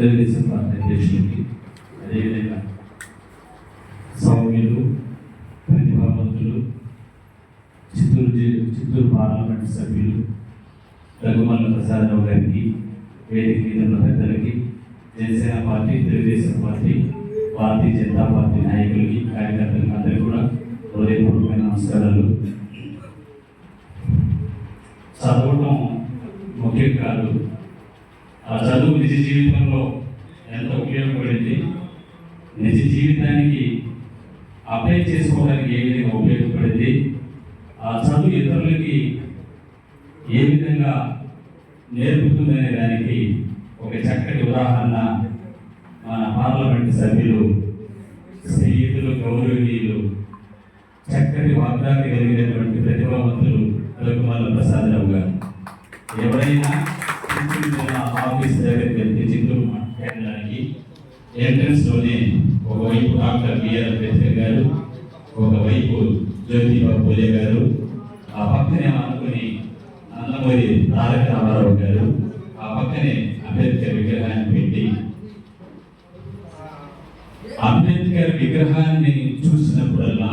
Telugu Desam party అధ్యక్షులకి అదేవిధంగా సౌమ్యులు ప్రతిభావంతులు Chittoor G- Chittoor parliament సభ్యులు రఘుమల్ల ప్రసాదరావు గారికి వేదిక మీద ఉన్న పెద్దలకి Janasena party Telugu Desam party Bharatiya Janata party నాయకులకి కార్యకర్తలకి అందరికీ కూడా హృదయపూర్వకమైన నమస్కారాలు. ఆ చదువు నిజ జీవితంలో ఎంత ఉపయోగపడింది. నిజ జీవితానికి అప్లై చేసుకోవడానికి ఏ విధంగా ఉపయోగపడింది. ఆ చదువు ఇతరులకి ఏ విధంగా నేర్పుతుందనే దానికి ఒక చక్కటి ఉదాహరణ మన పార్లమెంట్ సభ్యులు స్నేహితులు గౌరవనీయులు చక్కటి వాగ్దాన్ని కలిగినటువంటి ప్రతిభావంతులు రఘుమాల ప్రసాదరావు గారు. ఎవరైనా ఆఫీస్ దగ్గరికి వెళ్తే చిత్రులు మాట్లాడడానికి ఎంట్రన్స్లోనే ఒకవైపు డాక్టర్ బిఆర్ అంబేద్కర్ గారు ఒకవైపు జ్యోతిబా పూలే గారు ఆ పక్కనే అనుకుని నందమూరి తారక రామారావు గారు ఆ పక్కనే అంబేద్కర్ విగ్రహాన్ని పెట్టి అంబేద్కర్ విగ్రహాన్ని చూసినప్పుడల్లా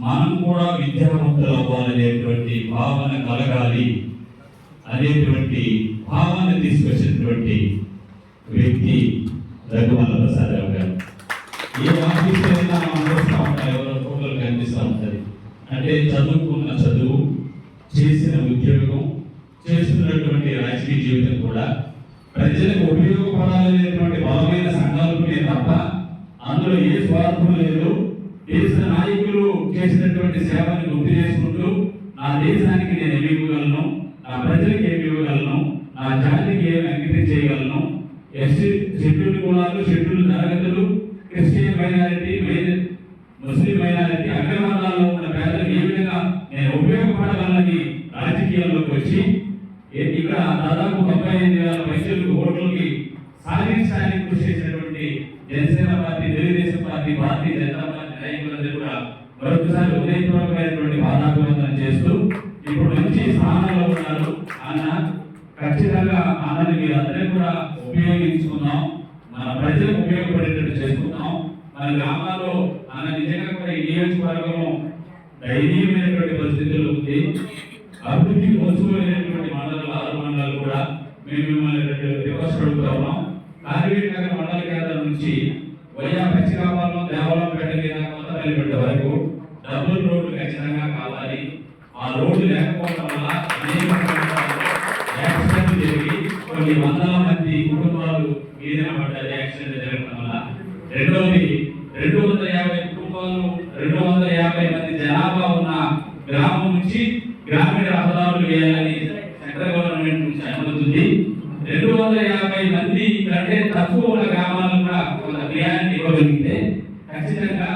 మనం కూడా విద్యావంతులు అవ్వాలనేటువంటి భావన కలగాలి అనేటువంటి భావాన్ని తీసుకొచ్చినటువంటి వ్యక్తి రఘుమల ప్రసాద్ రావు గారు. ఏ ఆఫీస్ అయినా చూస్తూ ఎవరో ఫోటోలు కనిపిస్తూ ఉంటుంది. అంటే చదువుకున్న చదువు చేసిన ఉద్యోగం చేస్తున్నటువంటి రాజకీయ జీవితం కూడా ప్రజలకు ఉపయోగపడాలనేటువంటి బలమైన సంకల్పమే తప్ప అందులో ఏ స్వార్థం లేదు. దేశ నాయకులు చేసినటువంటి సేవని గుర్తు చేసుకుంటూ నా దేశానికి నేను ఉపయోగపడగలని రాజకీయాల్లోకి వచ్చి ఇక్కడ దాదాపు డెబ్బై ఐదు వేల పైసలకు ఓట్లకి సాధించడానికి కృషి చేసినటువంటి Janasena party Telugu Desam party Bharatiya Janata party నాయకులందరూ కూడా మరొకసారి ఉదయపూర్వకమైనటువంటి పాదాభివందనం చేస్తూ ఇప్పుడు మంచి స్థానంలో ఉన్నారు. అన్న ఖచ్చితంగా అన్నది మీరందరూ కూడా ఉపయోగించుకున్నాం మన ప్రజలకు ఉపయోగపడేటట్టు చేసుకున్నాం మన గ్రామాల్లో అన్న నిజంగా కూడా ఈ నియోజకవర్గం దయనీయమైనటువంటి పరిస్థితుల్లో ఉంది అభివృద్ధి మోసపోయినటువంటి మండలాలు ఆరు మండలాలు కూడా మేము మిమ్మల్ని రెండు రిక్వెస్ట్ అడుగుతా ఉన్నాం. కార్మిక నగర్ మండల కేంద్రం నుంచి వయ్యా పచ్చికాపాలను దేవాలయంపేట మీద కొత్తపల్లిపేట వరకు డబుల్ రోడ్లు ఖచ్చితంగా కావాలి. ఆ రోడ్డు లేకపోవడం వల్ల యాక్సిడెంట్ జరిగి కొన్ని వందల మంది కుటుంబాలు వీధిన పడ్డారు యాక్సిడెంట్ జరగడం వల్ల. రెండవది రెండు వందల యాభై కుటుంబాలు రెండు వందల యాభై మంది జనాభా ఉన్న గ్రామం నుంచి గ్రామీణ చేయాలని సెంట్రల్ గవర్నమెంట్ నుంచి అనుమతి రెండు వందల యాభై మంది కంటే తక్కువ ఉన్న గ్రామాలు కూడా కొంత క్లియారిటీ ఇవ్వగలిగితే ఖచ్చితంగా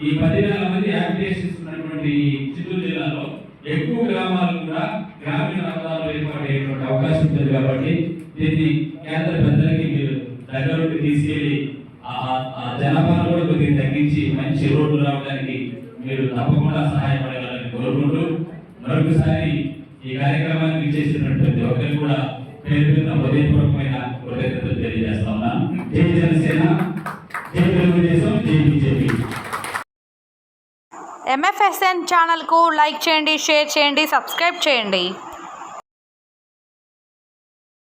ఈ పదివేల మంది అప్లికేషన్స్ ఉన్నటువంటి చిత్తూరు జిల్లాలో ఎక్కువ గ్రామాలు కూడా గ్రామీణ రహదారులు ఏర్పాటయ్యేటువంటి అవకాశం ఉంది కాబట్టి దీన్ని కేంద్ర పెద్దలకి మీరు దగ్గరుండి తీసుకెళ్ళి ఆ జనాభాను కూడా కొద్దిగా తగ్గించి మంచి రోడ్లు రావడానికి మీరు తప్పకుండా సహాయపడగలని కోరుకుంటూ మరొకసారి ఈ కార్యక్రమాన్ని విచ్చేసినటువంటి ప్రతి ఒక్కరికి కూడా పేరు మీద హృదయపూర్వకమైన కృతజ్ఞతలు తెలియజేస్తా ఉన్నాను జై జనసేన జై తెలుగుదేశం జై బీజేపీ. ఎంఎఫ్ఎస్ఎన్ ఛానల్కు లైక్ చేయండి షేర్ చేయండి సబ్స్క్రైబ్ చేయండి.